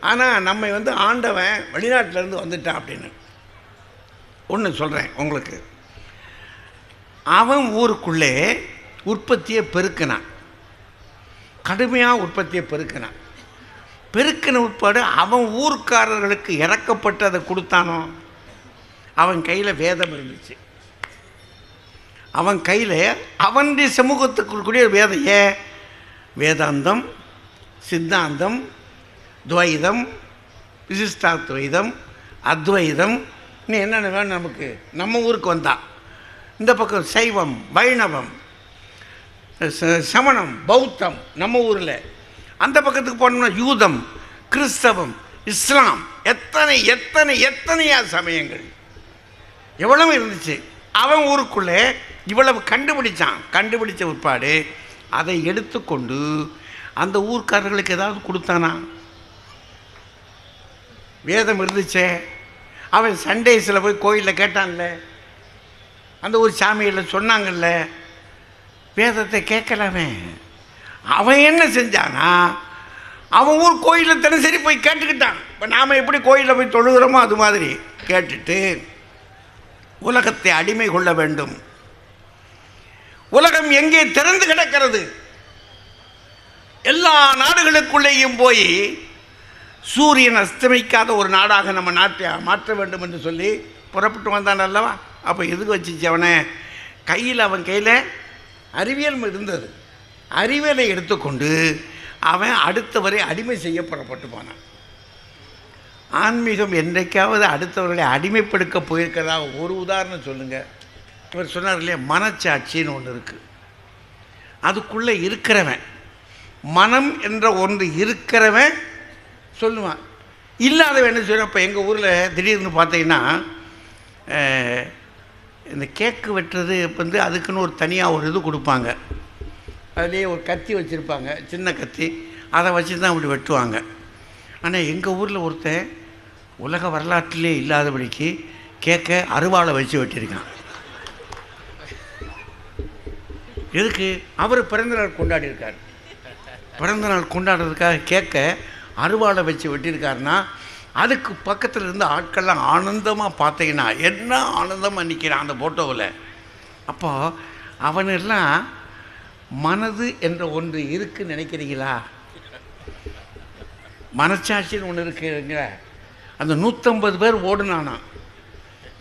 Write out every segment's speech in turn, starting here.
ஆனால் நம்மை வந்து ஆண்டவன் வெளிநாட்டிலேருந்து வந்துட்டான் அப்படின்னு. ஒன்று சொல்கிறேன் உங்களுக்கு. அவன் ஊருக்குள்ளே உற்பத்தியை பெருக்கினான். கடுமையாக உற்பத்தியை பெருக்கினான். பெருக்கின உட்பாடு அவன் ஊர்க்காரர்களுக்கு இறக்கப்பட்டு அதை கொடுத்தானோ? அவன் கையில் வேதம் இருந்துச்சு. அவன் கையில் அவனுடைய சமூகத்துக்குரிய வேத ஏ வேதாந்தம் சித்தாந்தம் துவைதம் விசிஷ்டாத்வைதம் அத்வைதம் நீ என்னென்ன வேணும் நமக்கு. நம்ம ஊருக்கு வந்தான் இந்த பக்கம் சைவம் வைணவம் ச- சமணம் பௌத்தம் நம்ம ஊரில். அந்த பக்கத்துக்கு போனோம்னா யூதம் கிறிஸ்தவம் இஸ்லாம். எத்தனை எத்தனை எத்தனையா சமயங்கள். எவ்வளவு இருந்துச்சு? அவன் ஊருக்குள்ளே இவ்வளவு கண்டுபிடிச்சான். கண்டுபிடிச்ச உட்பாடு அதை எடுத்துக்கொண்டு அந்த ஊர்க்காரர்களுக்கு ஏதாவது கொடுத்தானா? வேதம் இருந்துச்சே. அவன் சண்டேஸில் போய் கோயிலில் கேட்டான்ல. அந்த ஊர் சாமியில் சொன்னாங்கல்ல. வேதத்தை கேட்கலாமே. அவன் என்ன செஞ்சானா? அவன் ஊர் கோயிலில் தினசரி போய் கேட்டுக்கிட்டான். இப்போ நாம் எப்படி கோயிலில் போய் தொழுகிறோமோ அது மாதிரி கேட்டுட்டு உலகத்தை அடிமை கொள்ள வேண்டும். உலகம் எங்கே திறந்து கிடக்கிறது? எல்லா நாடுகளுக்குள்ளேயும் போய் சூரியன் அஸ்தமிக்காத ஒரு நாடாக நம்ம நாட்டை மாற்ற வேண்டும் என்று சொல்லி புறப்பட்டு வந்தான் அல்லவா? அப்போ எதுக்கு வச்சுச்சு அவனை? கையில் அவன் கையில் அறிவியல் இருந்தது. அறிவியலை எடுத்துக்கொண்டு அவன் அடுத்தவரை அடிமை செய்ய புறப்பட்டு போனான். ஆன்மீகம் என்றைக்காவது அடுத்தவர்களை அடிமைப்படுத்த போயிருக்கிறதா? ஒரு உதாரணம் சொல்லுங்கள் இவர் சொன்னார் இல்லையா? மனச்சாட்சின்னு ஒன்று இருக்குது அதுக்குள்ளே இருக்கிறவன். மனம் என்ற ஒன்று இருக்கிறவன் சொல்லுவான். இல்லாதவன் என்ன சொல்லுவான் இப்போ எங்கள் ஊரில் திடீர்னு பார்த்தீங்கன்னா இந்த கேக்கு வெட்டுறது வந்து அதுக்குன்னு ஒரு தனியாக ஒரு இது கொடுப்பாங்க. அதுலேயே ஒரு கத்தி வச்சுருப்பாங்க. சின்ன கத்தி. அதை வச்சு தான் அப்படி வெட்டுவாங்க. ஆனால் எங்கள் ஊரில் ஒருத்தன் உலக வரலாற்றிலே இல்லாதபடிக்கு கேக்கை அருவாளை வச்சு வெட்டியிருக்கான். எதுக்கு? அவர் பிறந்தநாள் கொண்டாடி இருக்கார். பிறந்தநாள் கொண்டாடுறதுக்காக கேட்க அருவாளை வச்சு வெட்டியிருக்காருன்னா அதுக்கு பக்கத்தில் இருந்த ஆட்கள்லாம் ஆனந்தமாக பார்த்தீங்கன்னா என்ன ஆனந்தமாக நிற்கிறான் அந்த ஃபோட்டோவில் அப்போது அவனெல்லாம் மனது என்ற ஒன்று இருக்குன்னு நினைக்கிறீங்களா? மனச்சாட்சின்னு ஒன்று இருக்குங்க அந்த நூற்றம்பது பேர் ஓடுனானா.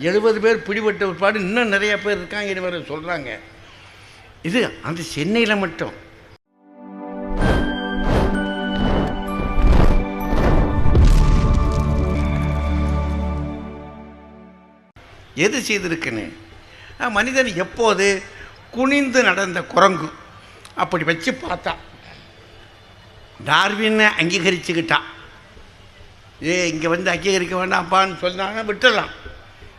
எழுபது பேர் பிடிபட்ட பிற்பாடு இன்னும் நிறைய பேர் இருக்காங்க வேறு சொல்கிறாங்க இது அந்த சென்னையில் மட்டும். எது செய்திருக்குன்னு? மனிதன் எப்போது குனிந்து நடந்த குரங்கு? அப்படி வச்சு பார்த்தா. டார்வினை அங்கீகரிச்சுக்கிட்டான் ஏ இங்கே வந்து அங்கீகரிக்க வேண்டாம்ப்பான்னு சொன்னாங்க விட்டுடலாம்.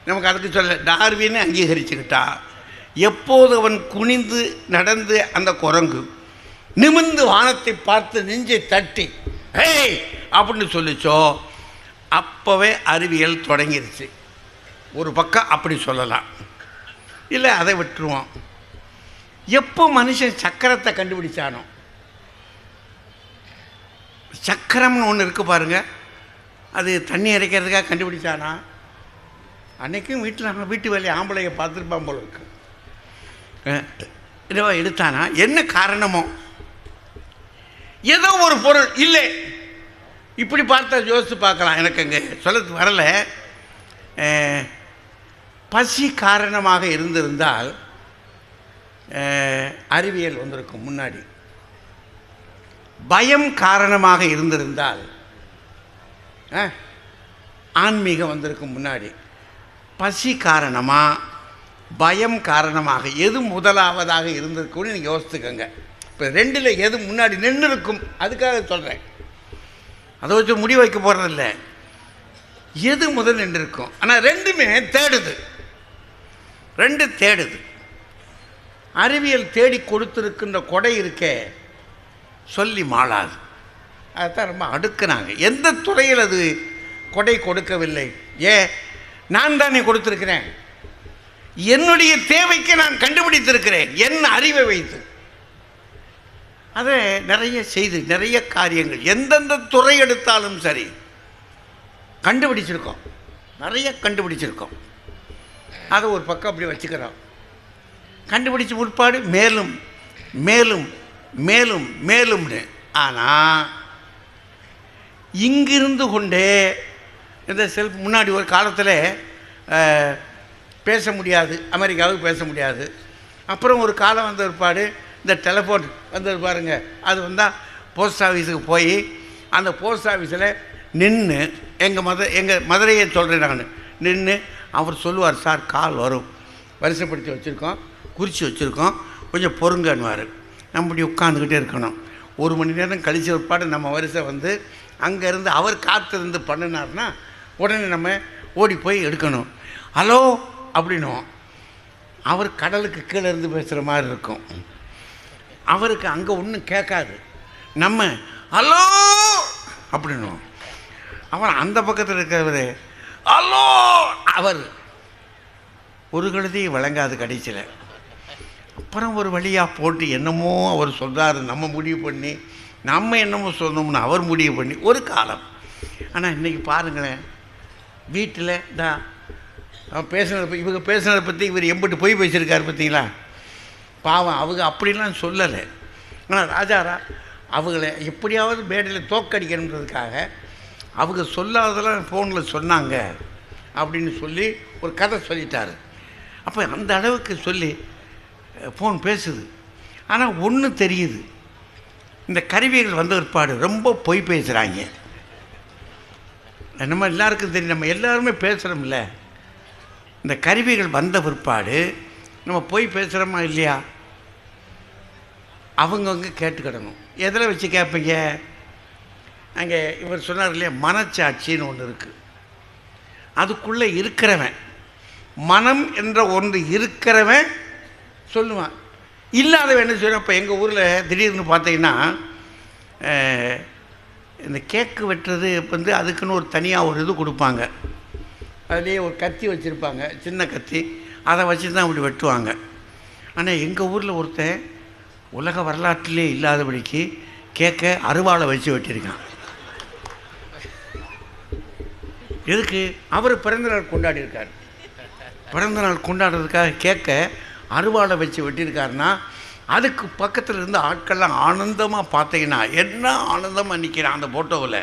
நமக்கு அதுக்கு சொல்ல டார்வினை அங்கீகரிச்சுக்கிட்டா. எப்போது அவன் குனிந்து நடந்து அந்த குரங்கு? நிமிர்ந்து வானத்தை பார்த்து நெஞ்சை தட்டி ஹே அப்படின்னு சொல்லிச்சோ அப்போவே அறிவியல் தொடங்கிருச்சு. ஒரு பக்கம் அப்படி சொல்லலாம். இல்லை அதை விட்டுருவோம். எப்போ மனுஷன் சக்கரத்தை கண்டுபிடிச்சானோ? சக்கரம்னு ஒன்று இருக்கு பாருங்க. அது தண்ணி இறைக்கிறதுக்காக கண்டுபிடிச்சானா? அன்றைக்கும் வீட்டில் நம்ம வீட்டு வேலையை ஆம்பளையை பார்த்துருப்பான் போல இருக்கு. எடுத்தானா? என்ன காரணமோ? ஏதோ ஒரு பொருள் இல்லை. இப்படி பார்த்தா யோசித்து பார்க்கலாம். எனக்கு அங்கே சொல்ல வரலை. பசி காரணமாக இருந்திருந்தால் அறிவியல் வந்திருக்கும் முன்னாடி. பயம் காரணமாக இருந்திருந்தால் ஆன்மீகம் வந்திருக்கும் முன்னாடி. பசி காரணமாக பயம் காரணமாக எது முதலாவதாக இருந்திருக்கும்னு நீங்கள் யோசித்துக்கோங்க இப்போ ரெண்டில் எது முன்னாடி நின்று இருக்கும் அதுக்காக சொல்கிறேன் அதை வச்சு முடிவு வைக்க போகிறதில்ல எது முதல் நின்று இருக்கும் ஆனால் ரெண்டுமே தேடுது. ரெண்டு தேடுது. அறிவியல் தேடி கொடுத்துருக்கின்ற கொடை இருக்கே சொல்லி மாளாது. அதுதான் ரொம்ப அடுக்குனாங்க எந்த துறையில் அது கொடை கொடுக்கவில்லை? ஏ நான் தானே கொடுத்துருக்கிறேன். என்னுடைய தேவைக்கு நான் கண்டுபிடித்திருக்கிறேன். என் அறிவை வைத்து. அதை நிறைய செய்து நிறைய காரியங்கள். எந்தெந்த துறை எடுத்தாலும் சரி கண்டுபிடிச்சிருக்கோம். நிறைய கண்டுபிடிச்சிருக்கோம். அதை ஒரு பக்கம் அப்படி வச்சுக்கிறோம் கண்டுபிடிச்ச முற்பாடு மேலும் மேலும் மேலும் மேலும்னு. ஆனால் இங்கிருந்து கொண்டே இந்த செல்ஃப் முன்னாடி ஒரு காலத்தில் பேச முடியாது அமெரிக்காவுக்கு பேச முடியாது. அப்புறம் ஒரு காலம் வந்த பிற்பாடு இந்த டெலஃபோன் வந்தது பாருங்க. அது வந்தால் போஸ்ட் ஆஃபீஸுக்கு போய் அந்த போஸ்ட் ஆஃபீஸில் நின்று எங்கள் மத எங்கள் மதுரையை சொல்கிறேன் நான். நின்று அவர் சொல்லுவார் சார் கால் வரும். வரிசைப்படுத்தி வச்சுருக்கோம் குறித்து வச்சுருக்கோம். கொஞ்சம் பொறுங்கன்னுவார். நம்ம இப்படி உட்காந்துக்கிட்டே இருக்கணும். ஒரு மணி நேரம் கழிச்ச பிற்பாடு நம்ம வரிசை வந்து அங்கேருந்து அவர் காத்திருந்து பண்ணினார்னா உடனே நம்ம ஓடி போய் எடுக்கணும். ஹலோ அப்படின்னுவோம். அவர் கடலுக்கு கீழே இருந்து பேசுகிற மாதிரி இருக்கும். அவருக்கு அங்கே ஒன்றும் கேட்காது. நம்ம ஹலோ அப்படின்னுவோம். அவர் அந்த பக்கத்தில் இருக்கிறவர் ஹலோ அவர். ஒரு கழுதையும் வழங்காது கடைசியில். அப்புறம் ஒரு வழியாக போட்டு என்னமோ அவர் சொல்கிறாரு நம்ம முடிவு பண்ணி நம்ம என்னமோ சொன்னோம்னு அவர் முடிவு பண்ணி ஒரு காலம். ஆனால் இன்றைக்கி பாருங்களேன் வீட்டில் தான் பேசுனதை இவங்க பேசுனதை பற்றி இவர் எம்பிட்டு போய் பேசியிருக்காரு பார்த்தீங்களா? பாவம் அவங்க அப்படிலாம் சொல்லலை. ஆனால் ராஜாரா அவங்கள எப்படியாவது மேடையில் தோக்கடிக்கணுன்றதுக்காக அவங்க சொல்லாததெல்லாம் ஃபோனில் சொன்னாங்க. அப்படின்னு சொல்லி ஒரு கதை சொல்லிட்டாரு. அப்போ அந்த அளவுக்கு சொல்லி ஃபோன் பேசுது. ஆனால் ஒன்று தெரியுது. இந்த கருவிகள் வந்த பிற்பாடு ரொம்ப பொய் பேசுகிறாங்க நம்ம எல்லாருக்கும் தெரியும். நம்ம எல்லாருமே பேசுகிறோம்ல இந்த கருவிகள் வந்த பிற்பாடு நம்ம போய் பேசுகிறோமா இல்லையா? அவங்கவுங்க கேட்டுக்கிடணும். எதில் வச்சு கேட்பீங்க அங்கே இவர் சொன்னார் இல்லையா? மனச்சாட்சின்னு ஒன்று இருக்குது அதுக்குள்ளே இருக்கிறவன். மனம் என்ற ஒன்று இருக்கிறவன் சொல்லுவான். இல்லாதவன் என்ன சொல்லுவான் இப்போ எங்கள் ஊரில் திடீர்னு பார்த்தீங்கன்னா இந்த கேக்கு வெட்டுறது வந்து அதுக்குன்னு ஒரு தனியாக ஒரு இது கொடுப்பாங்க. அதுலேயே ஒரு கத்தி வச்சுருப்பாங்க சின்ன கத்தி. அதை வச்சு தான் அப்படி வெட்டுவாங்க. ஆனால் எங்கள் ஊரில் ஒருத்தன் உலக வரலாற்றிலே இல்லாதபடிக்கு கேக்கை அருவாளை வச்சு வெட்டியிருக்கான். எதுக்கு? அவர் பிறந்தநாள் கொண்டாடி இருக்கார் பிறந்தநாள் கொண்டாடுறதுக்காக கேட்க அருவாளை வச்சு வெட்டியிருக்காருன்னா அதுக்கு பக்கத்தில் இருந்து ஆட்கள்லாம் ஆனந்தமாக பார்த்தீங்கன்னா என்ன ஆனந்தமாக நிற்கிறான் அந்த ஃபோட்டோவில்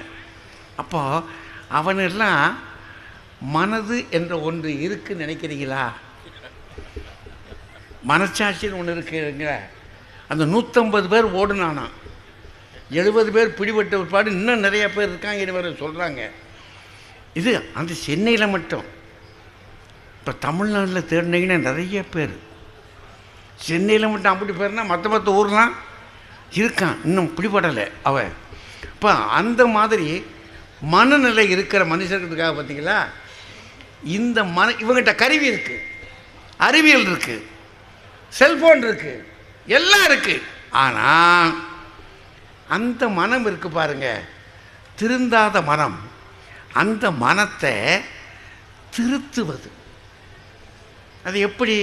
அப்போ அவனெல்லாம் மனது என்ற ஒன்று இருக்குன்னு நினைக்கிறீங்களா? மனச்சாட்சின்னு ஒன்று இருக்குங்க அந்த நூற்றம்பது பேர் ஓடுனானா. எழுபது பேர் பிடிபட்ட பிற்பாடு இன்னும் நிறைய பேர் இருக்காங்க வேறு சொல்கிறாங்க இது அந்த சென்னையில் மட்டும். இப்போ தமிழ்நாட்டில் தேடினீங்கன்னா நிறைய பேர். சென்னையில் மட்டும் அப்படி பேர்னா மற்ற மற்ற ஊர்லாம் இருக்கான் இன்னும் பிடிபடலை அவன் இப்போ அந்த மாதிரி மனநிலை இருக்கிற மனுஷர்களுக்காக பார்த்தீங்களா இந்த மன இவங்ககிட்ட கருவி இருக்குது அறிவியல் இருக்குது செல்ஃபோன் இருக்குது எல்லாம் இருக்குது ஆனால் அந்த மனம் இருக்குது பாருங்கள் திருந்தாத மனம். அந்த மனத்தை திருத்துவது. அது எப்படி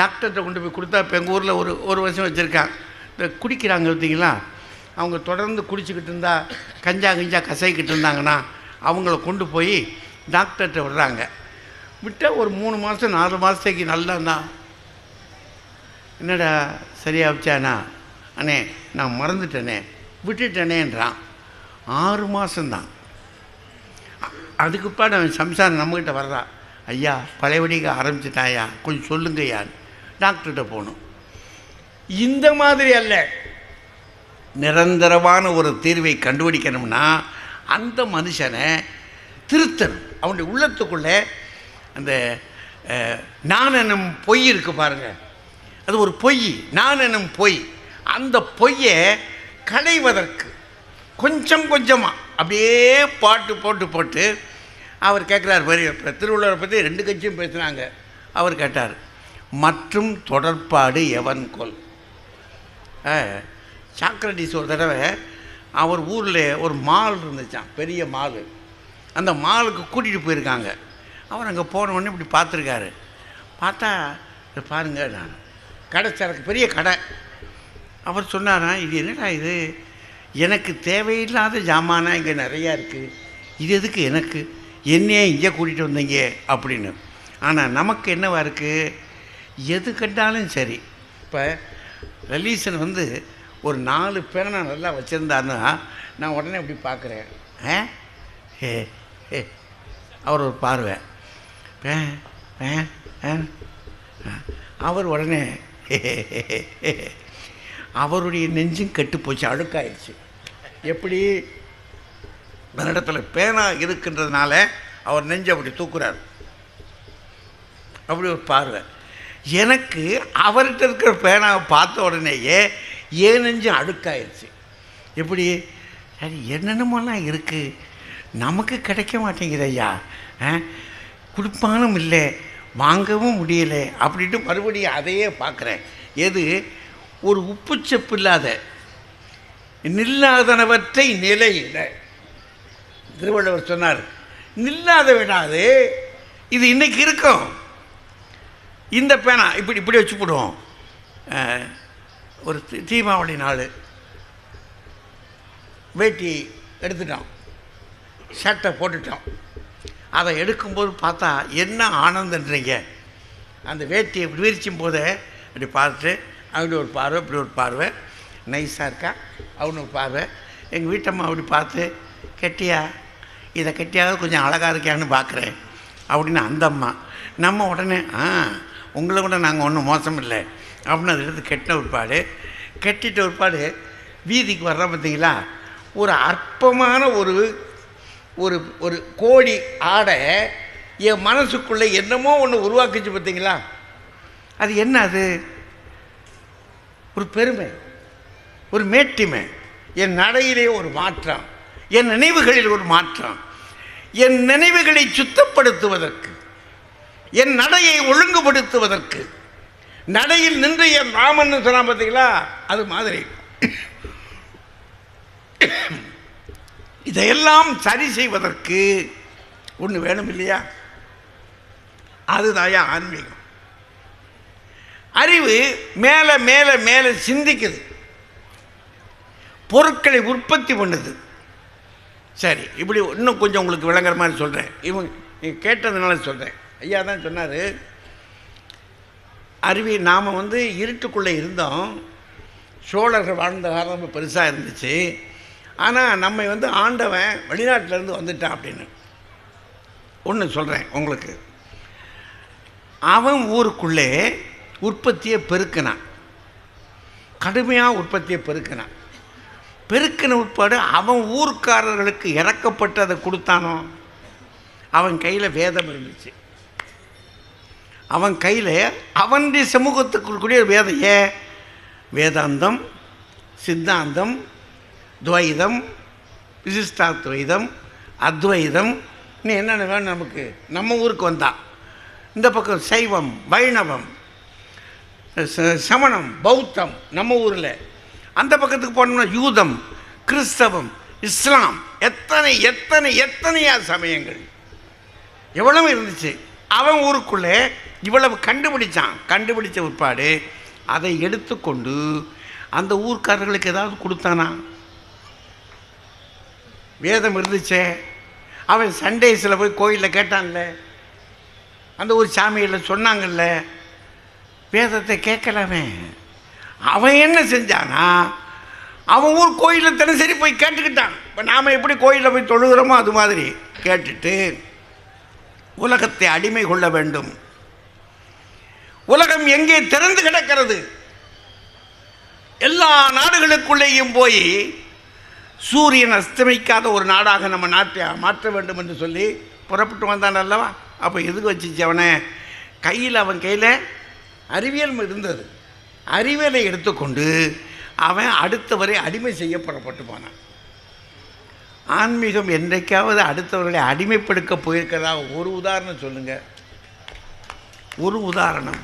டாக்டர்கிட்ட கொண்டு போய் கொடுத்தா? இப்போ எங்கள் ஊரில் ஒரு ஒரு வருஷம் வச்சுருக்கான் இந்த குடிக்கிறாங்க பார்த்தீங்களா? அவங்க தொடர்ந்து குடிச்சிக்கிட்டு இருந்தா கஞ்சா கஞ்சா கசைக்கிட்டு இருந்தாங்கன்னா அவங்கள கொண்டு போய் டாக்டர்கிட்ட விடுறாங்க. விட்டால் ஒரு மூணு மாதம் நாலு மாதத்துக்கு நல்லா தான் என்னடா சரியாச்சானா அண்ணே நான் மறந்துட்டேனே. விட்டுட்டேனேன்றான். ஆறு மாதம்தான் அதுக்கு பிற்பாடு அவன் சம்சாரம் நம்மக்கிட்ட வர்றான் ஐயா பழையபடிக்கு ஆரம்பிச்சிட்டாயா? கொஞ்சம் சொல்லுங்கய்யா. டாக்டர்கிட்ட போகணும். இந்த மாதிரி அல்ல. நிரந்தரமான ஒரு தீர்வை கண்டுபிடிக்கணும்னா அந்த மனுஷனை திருத்தணும். அவனுடைய உள்ளத்துக்குள்ளே அந்த நான் என்னும் பொய் இருக்கு பாருங்க. அது ஒரு பொய் நான் என்னும் பொய். அந்த பொய்யை களைவதற்கு கொஞ்சம் கொஞ்சமாக அப்படியே பாட்டு போட்டு போட்டு அவர் கேட்குறாரு பெரிய இப்போ திருவள்ளுவரை பற்றி ரெண்டு கட்சியும் பேசுனாங்க. அவர் கேட்டார் மற்றும் தொடர்பாடு எவன் கொல்? சாக்ரட்டிஸ் ஒரு தடவை அவர் ஊரில் ஒரு மால் இருந்துச்சான் பெரிய மால். அந்த மாலுக்கு கூட்டிகிட்டு போயிருக்காங்க. அவர் அங்கே போன உடனே இப்படி பார்த்துருக்காரு. பார்த்தா பாருங்க நான் கடை சரக்கு பெரிய கடை. அவர் சொன்னாரான் இது என்னடா இது? எனக்கு தேவையில்லாத ஜாமானா இங்கே நிறையா இருக்குது இது எதுக்கு எனக்கு? என்னையே இங்கே கூட்டிகிட்டு வந்தீங்க அப்படின்னு. ஆனால் நமக்கு என்னவா இருக்குது எது கண்டாலும் சரி. இப்போ ரலீசன் வந்து ஒரு நாலு பேரை நல்லா வச்சுருந்தாருன்னா நான் உடனே இப்படி பார்க்குறேன் ஆ? ஹே அவர் ஒரு பார்வை. அவர் உடனே அவருடைய நெஞ்சும் கெட்டு போச்சு அழுக்காயிடுச்சு. எப்படி? இடத்துல பேனா இருக்கின்றதுனால அவர் நெஞ்சு அப்படி தூக்குறார். அப்படி ஒரு பார்வை. எனக்கு அவர்கிட்ட இருக்கிற பேனாவை பார்த்த உடனேயே ஏன் நெஞ்சு அடுக்காயிருச்சு எப்படி? சரி என்னென்னமோலாம் இருக்குது நமக்கு கிடைக்க மாட்டேங்குது ஐயா. கொடுப்பானும் இல்லை வாங்கவும் முடியலை. அப்படின்ட்டு மறுபடியும் அதையே பார்க்குறேன். எது? ஒரு உப்புச்சப்பு இல்லாத நில்லாதனவற்றை நிலையிட. திருவள்ளுவர் சொன்னார் நில்லாத விடாது இது இன்றைக்கி இருக்கும். இந்த பேனா இப்படி இப்படி வச்சு போடுவோம் ஒரு தீ- தீபாவளி நாள். வேட்டி எடுத்துட்டோம். ஷர்ட்டை போட்டுட்டோம். அதை எடுக்கும்போது பார்த்தா என்ன ஆனந்தன்றீங்க. அந்த வேட்டியை விரிச்சும் போதே அப்படி பார்த்துட்டு அப்படி ஒரு பார்வை இப்படி ஒரு பார்வை. நைஸாக இருக்கா? அவனுக்கு ஒரு பார்வை எங்கள் வீட்டம்மா அப்படி பார்த்து கெட்டியா இதை கெட்டியாக கொஞ்சம் அழகாக இருக்கியான்னு பார்க்குறேன். அப்படின்னு அந்த அம்மா நம்ம உடனே ஆ உங்களை கூட நாங்கள் ஒன்றும் மோசம் இல்லை. அப்படின்னு அதை எடுத்து கெட்டின ஒருபாடு கெட்டிட்ட ஒருபாடு வீதிக்கு வர்றோம் பார்த்தீங்களா? ஒரு அற்பமான ஒரு ஒரு ஒரு கோடி ஆடை என் மனசுக்குள்ளே என்னமோ ஒன்று உருவாக்குச்சு பார்த்தீங்களா? அது என்ன அது? ஒரு பெருமை. ஒரு மேட்டிமை. என் நடையிலே ஒரு மாற்றம். என் நினைவுகளில் ஒரு மாற்றம். என் நினைவுகளை சுத்தப்படுத்துவதற்கு. என் நடையை ஒழுங்குபடுத்துவதற்கு. நடையில் நின்று என் ராமன் சொன்னா பார்த்தீங்களா? அது மாதிரி. இதையெல்லாம் சரி செய்வதற்கு ஒன்று வேணும் இல்லையா? அதுதாயா ஆன்மீகம். அறிவு மேலே மேலே மேலே சிந்திக்குது. பொருட்களை உற்பத்தி பண்ணுது. சரி இப்படி இன்னும் கொஞ்சம் உங்களுக்கு விளங்குற மாதிரி சொல்கிறேன் இவங்க நீங்கள் கேட்டதுனால சொல்கிறேன் ஐயா தான் சொன்னார் அருவி நாம் வந்து இருட்டுக்குள்ளே இருந்தோம். சோழர்கள் வாழ்ந்த காலம் ரொம்ப பெருசாக இருந்துச்சு. ஆனால் நம்மை வந்து ஆண்டவன் வெளிநாட்டிலேருந்து வந்துட்டான் அப்படின்னு. ஒன்று சொல்கிறேன் உங்களுக்கு. அவன் ஊருக்குள்ளே உற்பத்தியை பெருக்கினான். கடுமையாக உற்பத்தியை பெருக்கினான். பெருக்கின உட்பாடு அவன் ஊர்க்காரர்களுக்கு இறக்கப்பட்டு அதை கொடுத்தானோ? அவன் கையில் வேதம் இருந்துச்சு. அவன் கையில் அவனுடைய கூடிய வேதம். ஏ? வேதாந்தம் சித்தாந்தம் துவைதம் விசிஷ்டாத்வைதம் அத்வைதம். இன்னும் என்னென்ன வேணும் நமக்கு? நம்ம ஊருக்கு வந்தான் இந்த பக்கம் சைவம் வைணவம் ச- சமணம் பௌத்தம் நம்ம ஊரில். அந்த பக்கத்துக்கு போனோம்னா யூதம் கிறிஸ்தவம் இஸ்லாம். எத்தனை எத்தனை எத்தனையா சமயங்கள். எவ்வளவு இருந்துச்சு? அவன் ஊருக்குள்ளே இவ்வளவு கண்டுபிடிச்சான். கண்டுபிடிச்ச உட்பாடு அதை எடுத்துக்கொண்டு அந்த ஊர்க்காரர்களுக்கு ஏதாவது கொடுத்தானா? வேதம் இருந்துச்சே. அவன் சண்டேஸில் போய் கோயிலில் கேட்டான்ல. அந்த ஒரு சாமியில் சொன்னாங்கல்ல. வேதத்தை கேட்கலாமே. அவன் என்ன செஞ்சானா அவன் ஊர் கோயிலில் தினசரி போய் கேட்டுக்கிட்டான். இப்போ நாம் எப்படி கோயிலில் போய் தொழுகிறோமோ அது மாதிரி கேட்டுட்டு உலகத்தை அடிமை கொள்ள வேண்டும். உலகம் எங்கே திறந்து கிடக்கிறது? எல்லா நாடுகளுக்குள்ளேயும் போய் சூரியன் அஸ்தமிக்காத ஒரு நாடாக நம்ம நாட்டை மாற்ற வேண்டும் என்று சொல்லி புறப்பட்டு வந்தான் அல்லவா? அப்போ எதுக்கு வச்சுச்சு அவனை? கையில் அவன் கையில் அறிவியல் இருந்தது. அறிவியலை எடுத்துக்கொண்டு அவன் அடுத்தவரை அடிமை செய்ய புறப்பட்டு போனான் ஆன்மீகம் என்றைக்காவது அடுத்தவர்களை அடிமைப்படுத்த போயிருக்கிறதா? ஒரு உதாரணம் சொல்லுங்க. ஒரு உதாரணம்.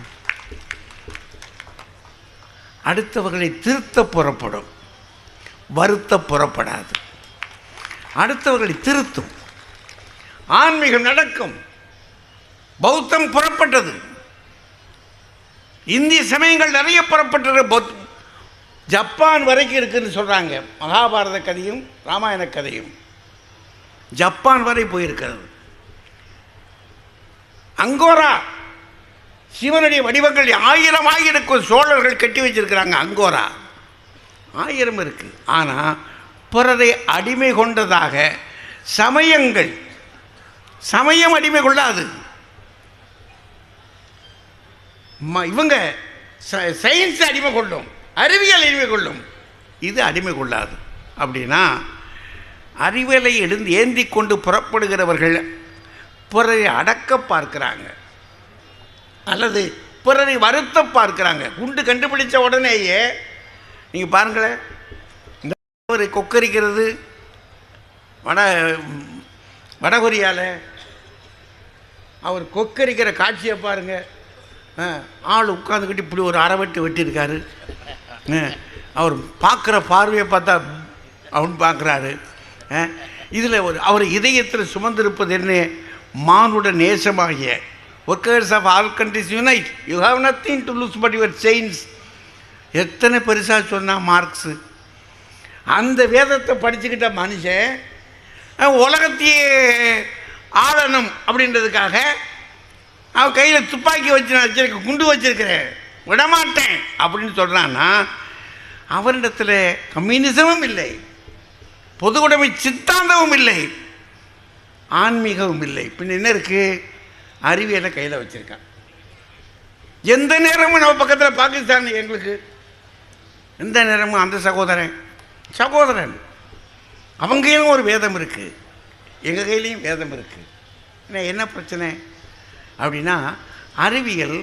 அடுத்தவர்களை திருத்த புறப்படும். வருத்த புறப்படாது. அடுத்தவர்களை திருத்தும். ஆன்மீகம் நடக்கும். பௌத்தம் புறப்பட்டது. இந்திய சமயங்கள் நிறைய புறப்பட்டு பௌத்- ஜப்பான் வரைக்கும் இருக்குதுன்னு சொல்கிறாங்க மகாபாரத கதையும் ராமாயண கதையும். ஜப்பான் வரை போயிருக்கிறது. அங்கோரா சிவனுடைய வடிவங்கள் ஆயிரம் ஆயிரம் சோழர்கள் கட்டி வச்சிருக்கிறாங்க அங்கோரா. ஆயிரம் இருக்குது ஆனால் பிறரை அடிமை கொண்டதாக சமயங்கள் சமயம் அடிமை கொள்ளாது. இவங்க ச- சயின்ஸ் அடிமை கொள்ளும் அறிவியல் அடிமை கொள்ளும் இது அடிமை கொள்ளாது அப்படின்னா அறிவியலை எழுந்து ஏந்தி கொண்டு புறப்படுகிறவர்கள் பிறரை அடக்க பார்க்கிறாங்க. அல்லது பிறரை வருத்த பார்க்கிறாங்க. குண்டு கண்டுபிடிச்ச உடனேயே நீங்கள் பாருங்களேன் இந்த ஒரு கொக்கரிக்கிறது வட வடகொரியாவில் அவர் கொக்கரிக்கிற காட்சியை பாருங்கள் ஆள் உட்காந்துக்கிட்டு இப்படி ஒரு அரை வெட்டு வெட்டியிருக்காரு அவர் பார்க்குற பார்வையை பார்த்தா அவன் பார்க்குறாரு. இதில் ஒரு அவர் இதயத்தில் சுமந்திருப்பது என்ன? மானுட நேசமாகிய. Workers of all countries unite you have nothing to lose but your chains எத்தனை பெருசாக சொன்னால் மார்க்ஸு? அந்த வேதத்தை படிச்சுக்கிட்ட மனுஷன் உலகத்தையே ஆளணும் அப்படின்றதுக்காக அவன் கையில் துப்பாக்கி வச்சு நான் வச்சிருக்க குண்டு வச்சிருக்கிறேன். விடமாட்டேன். அப்படின்னு சொல்கிறான்னா அவரிடத்தில் கம்யூனிசமும் இல்லை. பொது உடைமை சித்தாந்தமும் இல்லை. ஆன்மீகமும் இல்லை. பின்ன என்ன இருக்குது அறிவியலை கையில் வச்சுருக்கான். எந்த நேரமும் நம்ம பக்கத்தில் பாகிஸ்தான் எங்களுக்கு எந்த நேரமும் அந்த சகோதரன் சகோதரன். அவங்க கையிலும் ஒரு வேதம் இருக்குது எங்கள் கையிலையும் வேதம் இருக்குது என்ன பிரச்சனை? அப்படின்னா அறிவியல்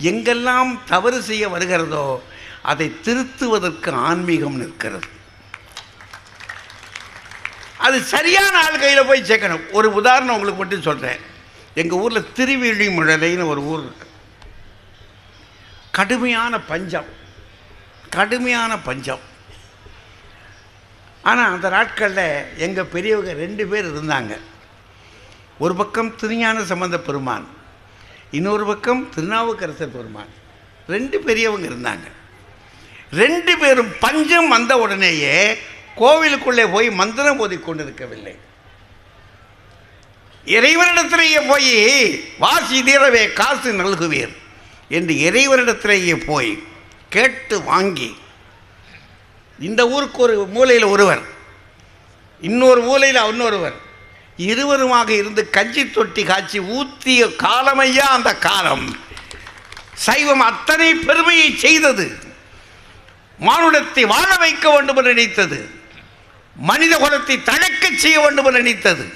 எங்கெல்லாம் தவறு செய்ய வருகிறதோ அதை திருத்துவதற்கு ஆன்மீகம் நிற்கிறது. அது சரியான ஆள் கையில் போய் சேர்க்கணும். ஒரு உதாரணம் உங்களுக்கு மட்டும் சொல்கிறேன் எங்கள் ஊரில் திருவிழிமுழலைன்னு ஒரு ஊர் இருக்கு. கடுமையான பஞ்சம். கடுமையான பஞ்சம். ஆனால் அந்த நாட்களில் எங்கள் பெரியவங்க ரெண்டு பேர் இருந்தாங்க. ஒரு பக்கம் திருஞான சம்பந்த பெருமான் இன்னொரு பக்கம் திருநாவுக்கரசர் பெருமான் ரெண்டு பெரியவங்க இருந்தாங்க. ரெண்டு பேரும் பஞ்சம் வந்த உடனேயே கோவிலுக்குள்ளே போய் மந்திரம் ஓதி கொண்டிருக்கவில்லை. இறைவனிடத்திலேயே போய் வாசி தீரவே காசு நல்குவீர் என்று இறைவனிடத்திலேயே போய் கேட்டு வாங்கி இந்த ஊருக்கு ஒரு மூலையில் ஒருவர் இன்னொரு மூலையில் இன்னொருவர் இருவருமாக இருந்து கஞ்சி தொட்டி காய்ச்சி ஊத்திய காலமையா அந்த காலம். சைவம் அத்தனை பெருமையை செய்தது. மானுடத்தை வாழ வைக்க வேண்டும் என்று நினைத்தது. மனித குலத்தை தழைக்கச் செய்ய வேண்டும் என்று நினைத்தது.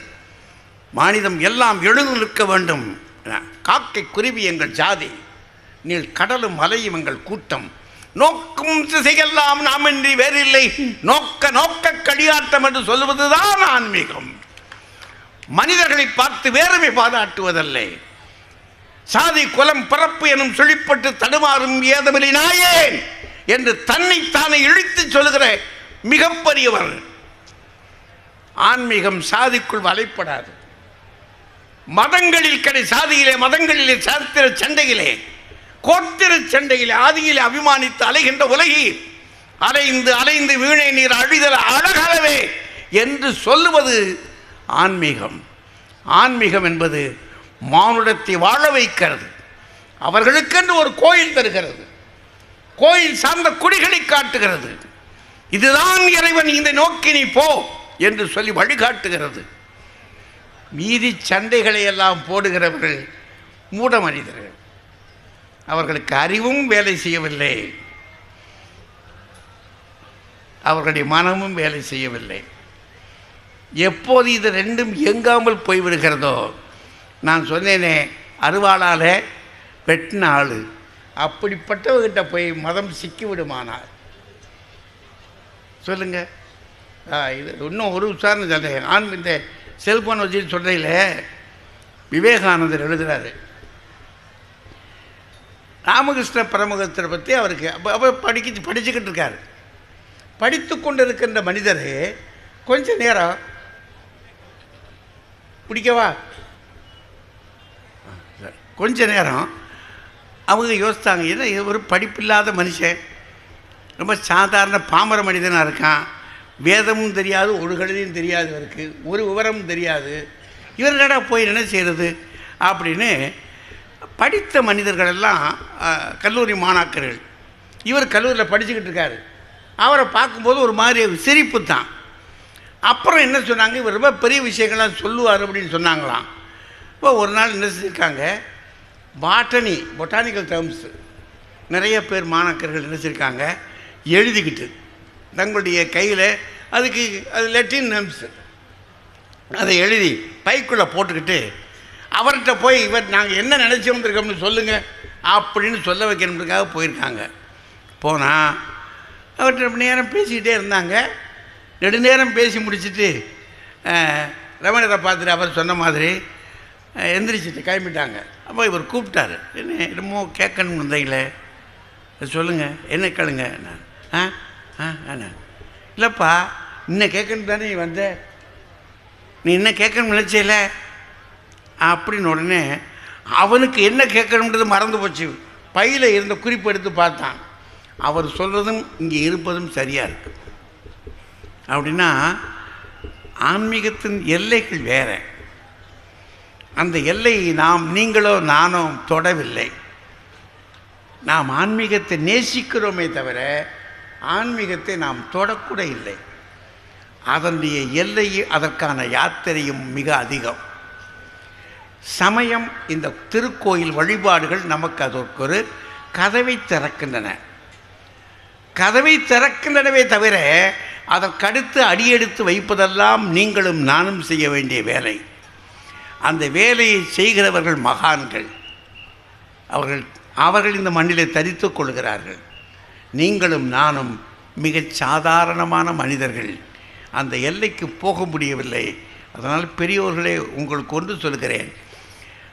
மானிதம் எல்லாம் எழுந்து நிற்க வேண்டும் காக்கை குருவி எங்கள் ஜாதி நீள் கடலும் மலையும் எங்கள் கூட்டம். நோக்கும் திசையெல்லாம் நாம் இன்றி வேறில்லை. நோக்க நோக்க கடியாட்டம் என்று சொல்வதுதான் ஆன்மீகம். மனிதர்களை பார்த்து வேறுமை பாராட்டுவதல்ல சாதி குலம் பிறப்பு எனும் சுழிப்பட்டு தடுமாறும் ஏதமில்லை நாயேன் என்று தன்னைத்தானே இழுத்து சொல்கிற மிகப்பெரியவர் ஆன்மீகம் சாதிக்குள் வலைப்படாது. மதங்களில் கடை சாதியிலே மதங்களிலே சாத்திர சண்டையிலே கோத்திர சண்டையிலே ஆதியிலே அபிமானித்து அலைகின்ற உலகி அலைந்து அலைந்து வீணை நீர் அழிதல் அழகலவே என்று சொல்லுவது ஆன்மீகம். ஆன்மீகம் என்பது மானுடத்தை வாழ வைக்கிறது. அவர்களுக்கென்று ஒரு கோயில் தருகிறது. கோயில் சார்ந்த குடிகளை காட்டுகிறது. இதுதான் இறைவன் இந்த நோக்கி நீ போ என்று சொல்லி வழிகாட்டுகிறது. மீதி சண்டைகளை எல்லாம் போடுகிறவர்கள் மூட மனிதர்கள். அவர்களுக்கு அறிவும் வேலை செய்யவில்லை. அவர்களுடைய மனமும் வேலை செய்யவில்லை. எப்போது இது ரெண்டும் இயங்காமல் போய்விடுகிறதோ? நான் சொன்னேனே அருவாளால் வெட்டின ஆள். அப்படிப்பட்டவர்கிட்ட போய் மதம் சிக்கி விடுமானார் சொல்லுங்க இது இன்னும் ஒரு உதாரணம் சொல்கிறேன் நான் இந்த செல்ஃபோன் வச்சுன்னு சொல்கிறீங்களே விவேகானந்தர் எழுதுகிறாரு ராமகிருஷ்ண பரமகத்தை பற்றி அவருக்கு அப்போ அப்போ படிக்க படிச்சுக்கிட்டு இருக்கார். படித்து கொண்டிருக்கின்ற மனிதர் கொஞ்ச நேரம் பிடிக்கவா? கொஞ்ச நேரம். அவங்க யோசித்தாங்க ஏன்னா இது ஒரு படிப்பில்லாத மனுஷன். ரொம்ப சாதாரண பாமர மனிதனாக இருக்கான். வேதமும் தெரியாது ஒரு கழுதியும் தெரியாது இவருக்கு ஒரு விவரமும் தெரியாது. இவர் என்னடா போய் என்ன செய்கிறது அப்படின்னு படித்த மனிதர்களெல்லாம் கல்லூரி மாணாக்கர்கள். இவர் கல்லூரியில் படிச்சுக்கிட்டு இருக்காரு. அவரை பார்க்கும்போது ஒரு மாதிரி சிரிப்பு தான். அப்புறம் என்ன சொன்னாங்க? இவர் ரொம்ப பெரிய விஷயங்கள்லாம் சொல்லுவார் அப்படின்னு சொன்னாங்களாம். இப்போ ஒரு நாள் என்ன செஞ்சுருக்காங்க? பாட்டனி பொட்டானிக்கல் டேர்ம்ஸ் நிறைய பேர் மாணாக்கர்கள் நினச்சிருக்காங்க எழுதிக்கிட்டு தங்களுடைய கையில் அதுக்கு அது லெட்டின் நேம்ஸு அதை எழுதி பைக்குள்ளே போட்டுக்கிட்டு அவர்கிட்ட போய் இவர் நாங்கள் என்ன நினச்சி வந்திருக்கோம்னு சொல்லுங்கள் அப்படின்னு சொல்ல வைக்கணுன்றதுக்காக போயிருக்காங்க. போனால் அவர்கிட்ட ரொம்ப நேரம் பேசிக்கிட்டே இருந்தாங்க. நெடுநேரம் பேசி முடிச்சுட்டு ரமணரை பார்த்துட்டு அவர் சொன்ன மாதிரி எந்திரிச்சிட்டு கிளம்பிட்டாங்க. அப்போ இவர் கூப்பிட்டாரு. என்ன என்னமோ கேட்கணும் வந்தீங்களே? சொல்லுங்கள் என்ன கேளுங்க? நான் ஆ ஆ ஆண்ணா இல்லைப்பா இன்னும் கேட்கணும் தானே நீ வந்த? நீ என்ன கேட்கணும்னு நினச்சேல? அப்படின்னு உடனே அவனுக்கு என்ன கேட்கணுன்றது மறந்து போச்சு. பையில் இருந்த குறிப்பு எடுத்து பார்த்தான். அவர் சொல்கிறதும் இங்கே இருப்பதும் சரியாக இருக்குது அப்படின்னா ஆன்மீகத்தின் எல்லைகள் வேற. அந்த எல்லையை நாம் நீங்களோ நானோ தொடவில்லை. நாம் ஆன்மீகத்தை நேசிக்கிறோமே தவிர ஆன்மீகத்தை நாம் தொடக்கூட இல்லை. அதனுடைய எல்லையை அதற்கான யாத்திரையும் மிக அதிகம். சமயம் இந்த திருக்கோயில் வழிபாடுகள் நமக்கு அதற்கு ஒரு கதவை திறக்கின்றன. கதவை திறக்கின்றனவே தவிர அதற்கடுத்து அடியெடுத்து வைப்பதெல்லாம் நீங்களும் நானும் செய்ய வேண்டிய வேலை. அந்த வேலையை செய்கிறவர்கள் மகான்கள். அவர்கள் அவர்கள் இந்த மண்ணிலே தரித்து கொள்கிறார்கள். நீங்களும் நானும் மிகச் சாதாரணமான மனிதர்கள். அந்த எல்லைக்கு போக முடியவில்லை. அதனால் பெரியோர்களே உங்களுக்கு ஒன்று சொல்கிறேன்.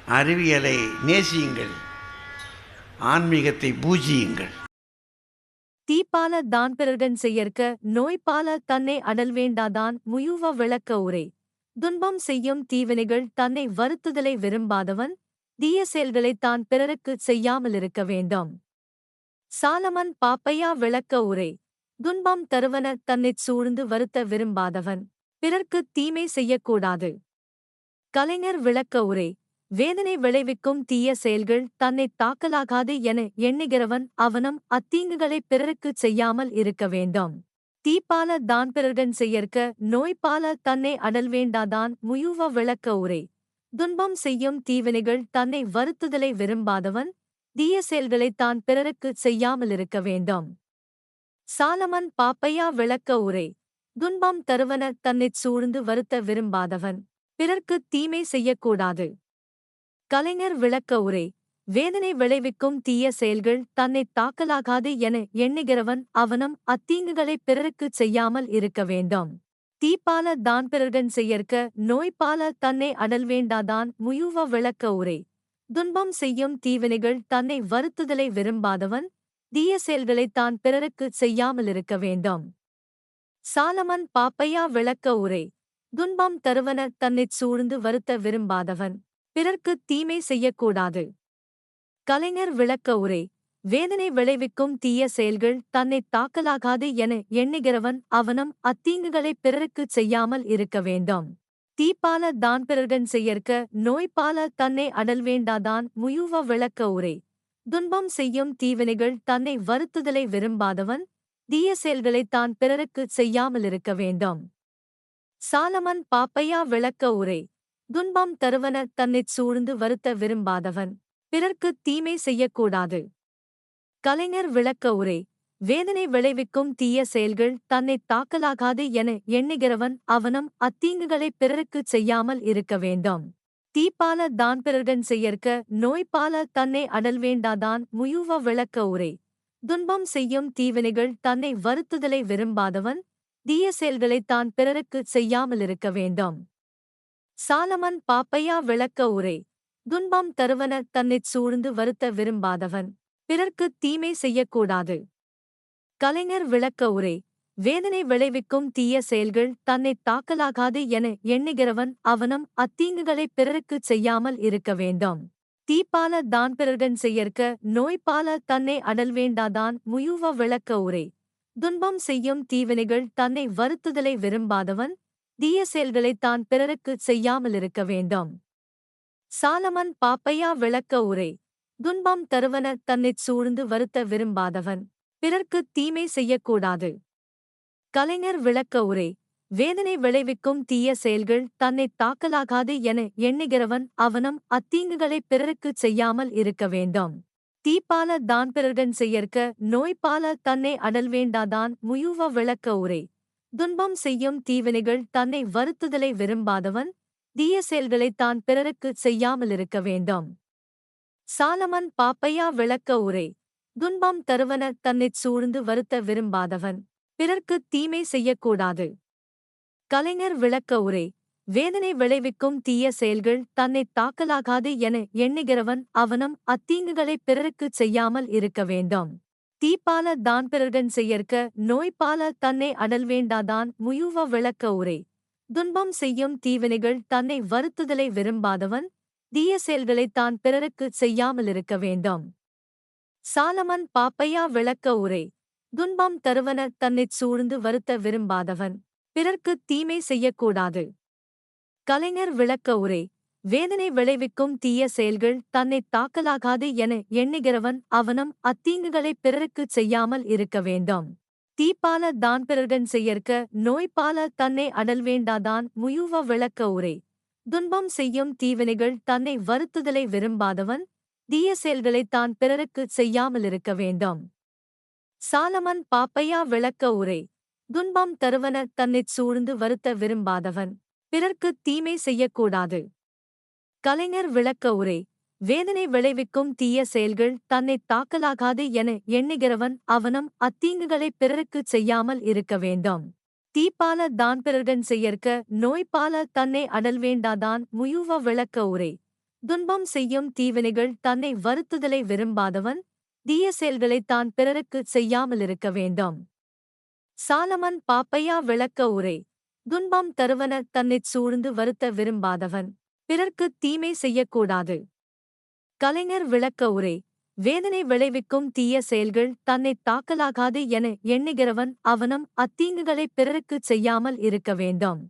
அறிவியலை நேசியுங்கள். ஆன்மீகத்தை பூஜியுங்கள். தீப்பால தான் செய்யற்க நோய்பால தன்னை அடல் வேண்டாதான் முயுவ விளக்க உரை. துன்பம் செய்யும் தீவினைகள் தன்னை வருத்துதலை விரும்பாதவன் தீய செயல்களைத் தான் பிறருக்குச் செய்யாமலிருக்க வேண்டும். சாலமன் பாப்பையா விளக்க உரை. துன்பம் தருவன தன்னைச் சூழ்ந்து வருத்த விரும்பாதவன் பிறர்க்குத் தீமை செய்யக்கூடாது. கலைஞர் விளக்க உரை. வேதனை விளைவிக்கும் தீய செயல்கள் தன்னைத் தாக்கலாகாது என எண்ணுகிறவன் அவனும் அத்தீங்குகளைப் பிறருக்குச் செய்யாமல் இருக்க வேண்டும். தீப்பால தான் பிறர்கன் செய்யற்க நோய்பால தன்னை அடல் வேண்டாதான் முயுவ விளக்க உரை. துன்பம் செய்யும் தீவினைகள் தன்னை வருத்துதலை விரும்பாதவன் தீய செயல்களை தான் பிறருக்குச் செய்யாமலிருக்க வேண்டும். சாலமன் பாப்பையா விளக்க உரை. துன்பம் தருவன தன்னைச் சூழ்ந்து வருத்த விரும்பாதவன் பிறர்க்குத் தீமை செய்யக்கூடாது. கலைஞர் விளக்க உரை வேதனை விளைவிக்கும் தீய செயல்கள் தன்னைத் தாக்கலாகாது என எண்ணுகிறவன் அவனும் அத்தீங்குகளைப் பிறருக்குச் செய்யாமல் இருக்க வேண்டும். தீப்பால தான் பிறர்கன் செய்யற்க நோய்பால தன்னை அடல் வேண்டாதான் முயுவ விளக்க உரை துன்பம் செய்யும் தீவினைகள் தன்னை வருத்துதலை விரும்பாதவன் தீய செயல்களைத் தான் பிறருக்குச் செய்யாமலிருக்க வேண்டும். சாலமன் பாப்பையா விளக்க உரை துன்பம் தருவன தன்னைச் சூழ்ந்து வருத்த விரும்பாதவன் பிறர்க்குத் தீமை செய்யக்கூடாது. கலைஞர் விளக்க உரை வேதனை விளைவிக்கும் தீய செயல்கள் தன்னைத் தாக்கலாகாது என எண்ணுகிறவன் அவனும் அத்தீங்குகளைப் பிறருக்குச் செய்யாமல் இருக்க வேண்டும். தீப்பால தான் பிறர்கன் செய்யற்க நோய்பால தன்னை அடல் வேண்டாதான் முயுவ விளக்க உரை துன்பம் செய்யும் தீவினைகள் தன்னை வருத்துதலை விரும்பாதவன் தீய செயல்களை தான் பிறருக்குச் செய்யாமலிருக்க வேண்டும். சாலமன் பாப்பையா விளக்க உரை துன்பம் தருவன தன்னைச் சூழ்ந்து வருத்த விரும்பாதவன். பிறர்க்குத் தீமை செய்யக்கூடாது. கலைஞர் விளக்க உரை வேதனை விளைவிக்கும் தீய செயல்கள் தன்னைத் தாக்கலாகாது என எண்ணுகிறவன் அவனும் அத்தீங்குகளைப் பிறருக்குச் செய்யாமல் இருக்க வேண்டும். தீப்பால தான் பிறர்கன் செய்யற்க நோய்பால தன்னை அடல் வேண்டாதான் முயுவ விளக்க உரை துன்பம் செய்யும் தீவினைகள் தன்னை வருத்துதலை விரும்பாதவன் தீய செயல்களைத் தான் பிறருக்குச் செய்யாமலிருக்க வேண்டும். சாலமன் பாப்பையா விளக்க உரை. துன்பம் தருவன தன்னைச் சூழ்ந்து வருத்த விரும்பாதவன். பிறர்க்குத் தீமை செய்யக்கூடாது. கலைஞர் விளக்க உரை. வேதனை விளைவிக்கும் தீய செயல்கள் தன்னைத் தாக்கலாகாது என எண்ணுகிறவன் அவனும் அத்தீங்குகளைப் பிறருக்குச் செய்யாமல் இருக்க வேண்டும். தீப்பால தான் பிறர்கன் செய்யற்க நோய்பால தன்னை அடல் வேண்டாதான் முயுவ விளக்க உரை. துன்பம் செய்யும் தீவினைகள் தன்னை வருத்துதலை விரும்பாதவன் தீய செயல்களைத் தான் பிறருக்குச் செய்யாமலிருக்க வேண்டும். சாலமன் பாப்பையா விளக்க உரை. துன்பம் தருவன தன்னைச் சூழ்ந்து வருத்த விரும்பாதவன். பிறர்க்குத் தீமை செய்யக்கூடாது. கலைஞர் விளக்க உரை. வேதனை விளைவிக்கும் தீய செயல்கள் தன்னைத் தாக்கலாகாது என எண்ணுகிறவன் அவனும் அத்தீங்குகளைப் பிறருக்குச் செய்யாமல் இருக்க வேண்டும். தீப்பால தான் பிறர்கன் செய்யற்க நோய்பால தன்னை அடல் வேண்டாதான் முயுவ விளக்க உரை. துன்பம் செய்யும் தீவினைகள் தன்னை வருத்துதலை விரும்பாதவன் தீய செயல்களைத் தான் பிறருக்குச் செய்யாமலிருக்க வேண்டும். சாலமன் பாப்பையா விளக்க உரை. துன்பம் தருவன தன்னைச் சூழ்ந்து வருத்த விரும்பாதவன் பிறர்க்குத் தீமை செய்யக்கூடாது. கலைஞர் விளக்க உரை. வேதனை விளைவிக்கும் தீய செயல்கள் தன்னைத் தாக்கலாகாது என எண்ணுகிறவன் அவனும் அத்தீங்குகளைப் பிறருக்குச் செய்யாமல் இருக்க வேண்டும். தீப்பால தான் பிறர்கன் செய்யற்க நோய்பால தன்னை அடல் வேண்டாதான் முயுவ விளக்க உரை. துன்பம் செய்யும் தீவினைகள் தன்னை வருத்துதலை விரும்பாதவன் தீய செயல்களைத் தான் பிறருக்குச் செய்யாமலிருக்க வேண்டும். சாலமன் பாப்பையா விளக்க உரை. துன்பம் தருவன தன்னைச் சூழ்ந்து வருத்த விரும்பாதவன் பிறர்க்குத் தீமை செய்யக்கூடாது. கலைஞர் விளக்க உரை. வேதனை விளைவிக்கும் தீய செயல்கள் தன்னைத் தாக்கலாகாது என எண்ணுகிறவன் அவனும் அத்தீங்குகளைப் பிறருக்குச் செய்யாமல் இருக்க வேண்டும். தீப்பால தான் பிறர்கன் செய்யற்க நோய்பால தன்னை அடல் வேண்டாதான் முயுவ விளக்க உரை. துன்பம் செய்யும் தீவினைகள் தன்னை வருத்துதலை விரும்பாதவன் தீய செயல்களைத் தான் பிறருக்குச் செய்யாமலிருக்க வேண்டும். சாலமன் பாப்பையா விளக்க உரை. துன்பம் தருவன தன்னைச் சூழ்ந்து வருத்த விரும்பாதவன் பிறர்க்குத் தீமை செய்யக்கூடாது. கலைஞர் விளக்க உரை. வேதனை விளைவிக்கும் தீய செயல்கள் தன்னைத் தாக்கலாகாது என எண்ணுகிறவன் அவனும் அத்தீங்குகளைப் பிறருக்குச் செய்யாமல் இருக்க வேண்டும். தீப்பால தான் பிறர்கன் செய்யற்க நோய்பால தன்னை அடல் வேண்டாதான் முயுவ விளக்க உரை. துன்பம் செய்யும் தீவினைகள் தன்னை வருத்துதலை விரும்பாதவன் தீய செயல்களைத் தான் பிறருக்குச் செய்யாமலிருக்க வேண்டும். சாலமன் பாப்பையா விளக்க உரை. துன்பம் தருவன தன்னைச் சூழ்ந்து வருத்த விரும்பாதவன் பிறர்க்குத் தீமை செய்யக்கூடாது. கலைஞர் விளக்க உரை வேதனை விளைவிக்கும் தீய செயல்கள் தன்னைத் தாக்கலாகாது என எண்ணுகிறவன் அவனும் அத்தீங்குகளைப் பிறருக்குச் செய்யாமல் இருக்க வேண்டும்.